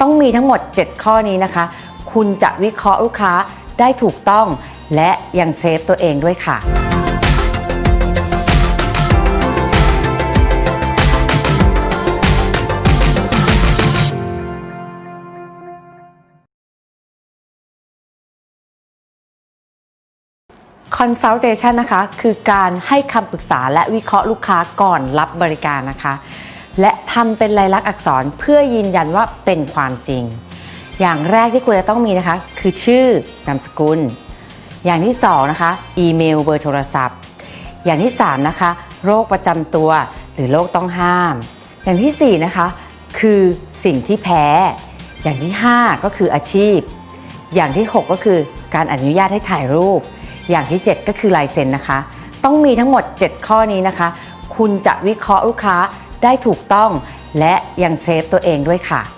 ต้องมีทั้งหมด 7 ข้อนี้นะคะ คุณจะวิเคราะห์ลูกค้าได้ถูกต้อง และยังเซฟตัวเองด้วยค่ะ consultation นะคะ คือการให้คำปรึกษาและวิเคราะห์ลูกค้าก่อนรับบริการนะคะ และทำเป็นลายลักษณ์อักษรเพื่อยืนยันว่าเป็นความจริง อย่างแรกที่ควรจะต้องมีนะคะ คือชื่อนามสกุล อย่างที่สองนะคะอีเมลเบอร์โทรศัพท์ อย่างที่สามนะคะโรคประจำตัว หรือโรคต้องห้าม อย่างที่สี่นะคะคือสิ่งที่แพ้ อย่างที่ห้าก็คืออาชีพ อย่างที่6ก็คือการอนุญาตให้ถ่ายรูป อย่างที่7ก็คือลายเซ็นนะคะ ต้องมีทั้งหมด 7 ข้อนี้นะคะ คุณจะวิเคราะห์ลูกค้า ได้ถูกต้อง และยังเซฟตัวเองด้วยค่ะ